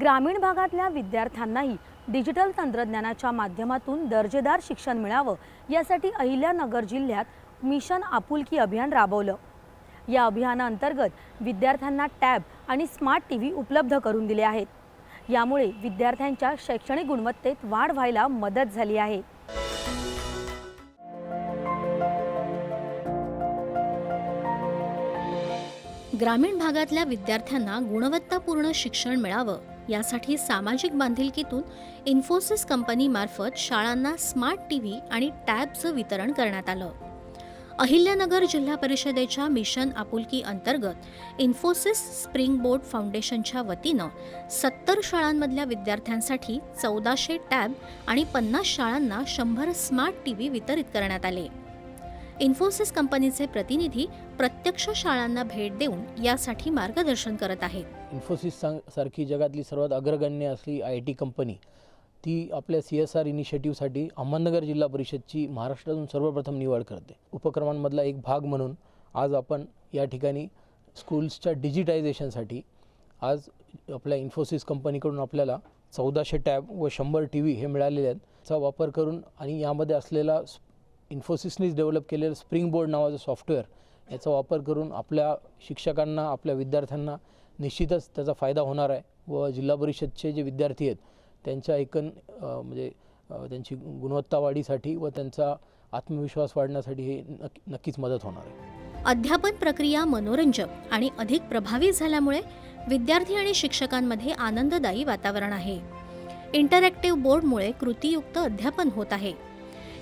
ग्रामीण भागातल्या विद्यार्थ्यांनाही डिजिटल तंत्रज्ञानाच्या माध्यमातून दर्जेदार शिक्षण मिळावं यासाठी अहिल्यानगर जिल्ह्यात मिशन आपुलकी अभियान राबवलं. या अभियानाअंतर्गत विद्यार्थ्यांना टॅब आणि स्मार्ट टी व्ही उपलब्ध करून दिले आहेत. यामुळे विद्यार्थ्यांच्या शैक्षणिक गुणवत्तेत वाढ व्हायला मदत झाली आहे. ग्रामीण भागातल्या विद्यार्थ्यांना गुणवत्तापूर्ण शिक्षण मिळावं यासाठी सामाजिक बांधिलकीतून इन्फोसिस कंपनीमार्फत शाळांना स्मार्ट टी व्ही आणि टॅबचं वितरण करण्यात आलं. अहिल्यानगर जिल्हा परिषदेच्या मिशन आपुलकी अंतर्गत इन्फोसिस स्प्रिंग बोर्ड फाउंडेशनच्या वतीनं सत्तर शाळांमधल्या विद्यार्थ्यांसाठी चौदाशे टॅब आणि पन्नास शाळांना शंभर स्मार्ट टी व्ही वितरित करण्यात आले. इन्फोसिस कंपनीचे प्रतिनिधी प्रत्यक्ष शाळांना भेट देऊन यासाठी मार्गदर्शन करत आहेत. इन्फोसिस सारखी जगातली सर्वात अग्रगण्य असली आय टी कंपनी ती आपल्या सी एस आर इनिशिएटिव्हसाठी अहमदनगर जिल्हा परिषदची महाराष्ट्रातून सर्वप्रथम निवड करते. उपक्रमांमधला एक भाग म्हणून आज आपण या ठिकाणी स्कूल्सच्या डिजिटायझेशनसाठी आज आपल्या इन्फोसिस कंपनीकडून आपल्याला चौदाशे टॅब व शंभर टी व्ही हे मिळालेले आहेत. चा वापर करून आणि यामध्ये असलेला इन्फोसिसनीच डेव्हलप केलेलं स्प्रिंग बोर्ड नावाचं सॉफ्टवेअर याचा वापर करून आपल्या शिक्षकांना आपल्या विद्यार्थ्यांना निश्चितच त्याचा फायदा होणार आहे व जिल्हा परिषदचे जे विद्यार्थी आहेत त्यांच्या एकूण म्हणजे त्यांची गुणवत्ता वाढीसाठी व त्यांचा आत्मविश्वास वाढण्यासाठी हे नक्की नक्कीच मदत होणार आहे. अध्यापन प्रक्रिया मनोरंजक आणि अधिक प्रभावी झाल्यामुळे विद्यार्थी आणि शिक्षकांमध्ये आनंददायी वातावरण आहे. इंटरॅक्टिव्ह बोर्डमुळे कृतीयुक्त अध्यापन होत आहे.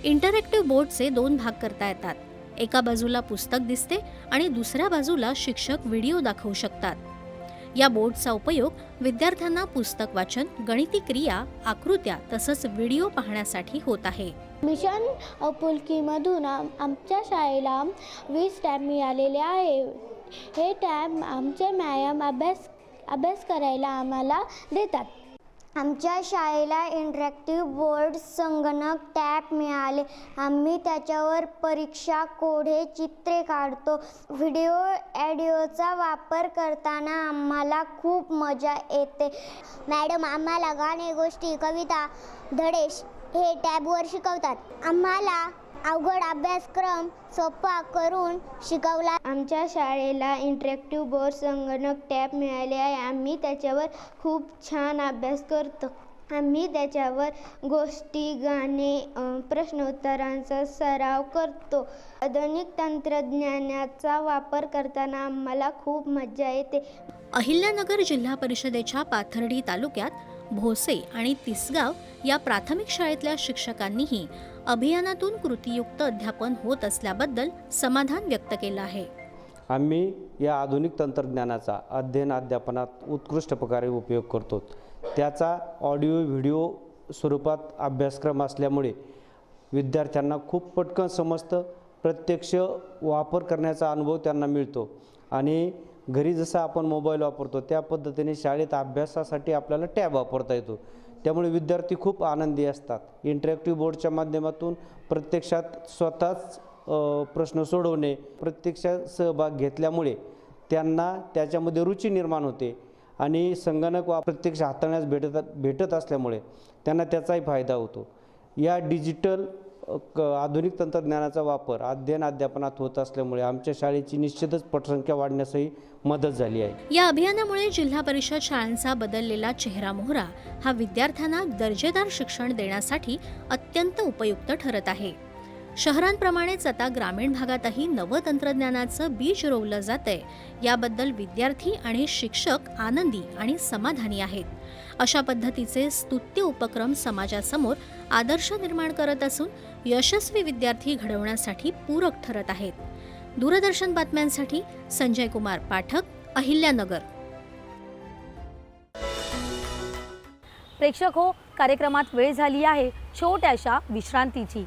इंटरॅक्टिव्ह बोर्डचे दोन भाग करता येतात. एका बाजूला पुस्तक दिसते आणि दुसऱ्या बाजूला शिक्षक व्हिडिओ दाखवू शकतात. या बोर्डचा उपयोग विद्यार्थ्यांना पुस्तक वाचन गणिती क्रिया आकृत्या तसंच व्हिडिओ पाहण्यासाठी होत आहे. मिशन अपुलकीमधून आमच्या शाळेला वीस टॅब मिळालेले आहे. हे टॅब आमचे मॅम अभ्यास अभ्यास करायला आम्हाला देतात. आमच्या शाळेला इंटरॅक्टिव्ह बोर्ड संगणक टॅब मिळाले. आम्ही त्याच्यावर परीक्षा कोडे चित्रे काढतो. व्हिडिओ ॲडिओचा वापर करताना आम्हाला खूप मजा येते. मॅडम आम्हाला गाणे गोष्टी कविता धडेश हे टॅबवर शिकवतात. आम्हाला अवघड अभ्यासक्रम सोपा करून शिकवला. आमच्या शाळेला इंटरॅक्टिव्ह बोर्ड संगणक टॅब मिळाले आहे. आम्ही त्याच्यावर खूप छान अभ्यास करतो. आम्ही त्याच्यावर गोष्टी गाणे प्रश्नोत्तरांचा सराव करतो. आधुनिक तंत्रज्ञानाचा वापर करताना आम्हाला खूप मजा येते. अहिल्यानगर जिल्हा परिषदेच्या पाथर्डी तालुक्यात भोसे आणि तिसगाव या प्राथमिक शाळेतल्या शिक्षकांनीही अभियानातून कृतीयुक्त अध्यापन होत असल्याबद्दल समाधान व्यक्त केलं आहे. आम्ही या आधुनिक तंत्रज्ञानाचा अध्ययन अध्यापनात उत्कृष्ट प्रकारे उपयोग करतो. त्याचा ऑडिओ व्हिडिओ स्वरूपात अभ्यासक्रम असल्यामुळे विद्यार्थ्यांना खूप पटकन समजतं प्रत्यक्ष वापर करण्याचा अनुभव त्यांना मिळतो. आणि घरी जसं आपण मोबाईल वापरतो त्या पद्धतीने शाळेत अभ्यासासाठी आपल्याला टॅब वापरता येतो. त्यामुळे विद्यार्थी खूप आनंदी असतात. इंटरॅक्टिव्ह बोर्डच्या माध्यमातून प्रत्यक्षात स्वतःच प्रश्न सोडवणे प्रत्यक्षात सहभाग घेतल्यामुळे त्यांना त्याच्यामध्ये रुची निर्माण होते आणि संगणक वा प्रत्यक्ष हाताळण्यास भेटत भेटत असल्यामुळे त्यांना त्याचाही फायदा होतो. या डिजिटल आधुनिक तंत्रज्ञानाचा वापर अध्ययन अध्यापनात होत असल्यामुळे आमच्या शाळेची निश्चितच पटसंख्या वाढण्यासही मदत झाली आहे. या अभियानामुळे जिल्हा परिषद शाळांचा बदललेला चेहरा मोहरा हा विद्यार्थ्यांना दर्जेदार शिक्षण देण्यासाठी अत्यंत उपयुक्त ठरत आहे. शहरांप्रमाणेच आता ग्रामीण भागातही नवतंत्रज्ञानाचं बीज रोवलं जातंय. याबद्दल विद्यार्थी आणि शिक्षक आनंदी आणि समाधानी आहेत. अशा पद्धतीचे स्तुत्य उपक्रम समाजासमोर आदर्श निर्माण करत असून यशस्वी विद्यार्थी घडवण्यासाठी पूरक ठरत आहेत. दूरदर्शन बातम्यांसाठी संजय कुमार पाठक अहिल्यानगर. प्रेक्षक हो कार्यक्रमात वेळ झाली आहे. छोट्याशा विश्रांतीची.